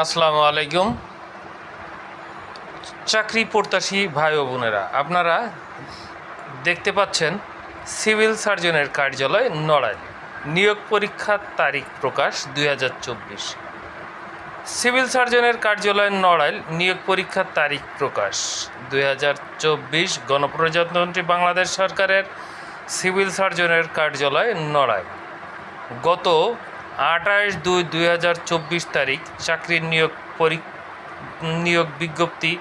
আসসালামু আলাইকুম। চাকরি প্রত্যাশী ভাই ও বোনেরা, আপনারা দেখতে পাচ্ছেন সিভিল সার্জনের কার্যালয় নড়াইল। নিয়োগ পরীক্ষার তারিখ প্রকাশ দুই হাজার চব্বিশ। সিভিল সার্জনের কার্যালয় নড়াইল, নিয়োগ পরীক্ষার তারিখ প্রকাশ দুই হাজার চব্বিশ। গণপ্রজাতন্ত্রী বাংলাদেশ সরকারের সিভিল সার্জনের কার্যালয় নড়াইল। গত আঠাশ দুই দুই হাজার চব্বিশ তারিখ চাকরির নিয়োগ পরি, নিয়োগ বিজ্ঞপ্তি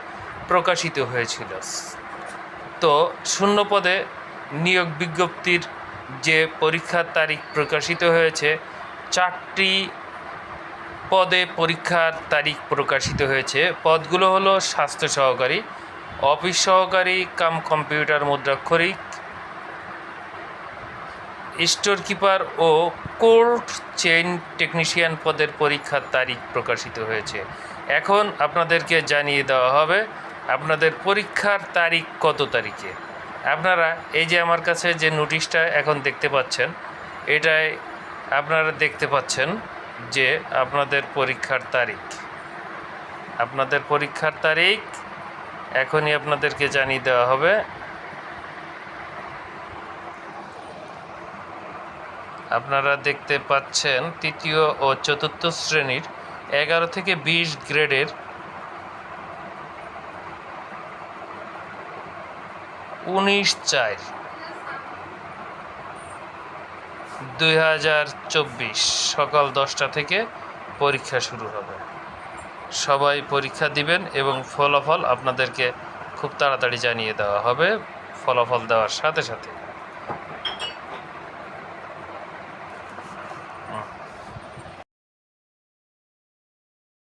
প্রকাশিত হয়েছিল। তো শূন্য পদে নিয়োগ বিজ্ঞপ্তির যে পরীক্ষার তারিখ প্রকাশিত হয়েছে, চারটি পদে পরীক্ষার তারিখ প্রকাশিত হয়েছে। পদগুলো হলো স্বাস্থ্য সহকারী, অফিস সহকারী, কাম কম্পিউটার মুদ্রাক্ষরিক স্টোর কিপার ও কোল্ড চেইন টেকনিশিয়ান পদের পরীক্ষার তারিখ প্রকাশিত হয়েছে। এখন আপনাদেরকে জানিয়ে দেওয়া হবে আপনাদের পরীক্ষার তারিখ কত তারিখে। আপনারা এই যে আমার কাছে যে নোটিশটা এখন দেখতে পাচ্ছেন, এটাই আপনারা দেখতে পাচ্ছেন যে আপনাদের পরীক্ষার তারিখ। আপনাদের পরীক্ষার তারিখ এখনই আপনাদেরকে জানিয়ে দেওয়া হবে। আপনারা দেখতে পাচ্ছেন তৃতীয় ও চতুর্থ শ্রেণির এগারো থেকে বিশ গ্রেডের উনিশ চার, দুই হাজার চব্বিশ সকাল দশটা থেকে পরীক্ষা শুরু হবে। সবাই পরীক্ষা দিবেন এবং ফলাফল আপনাদেরকে খুব তাড়াতাড়ি জানিয়ে দেওয়া হবে। ফলাফল দেওয়ার সাথে সাথে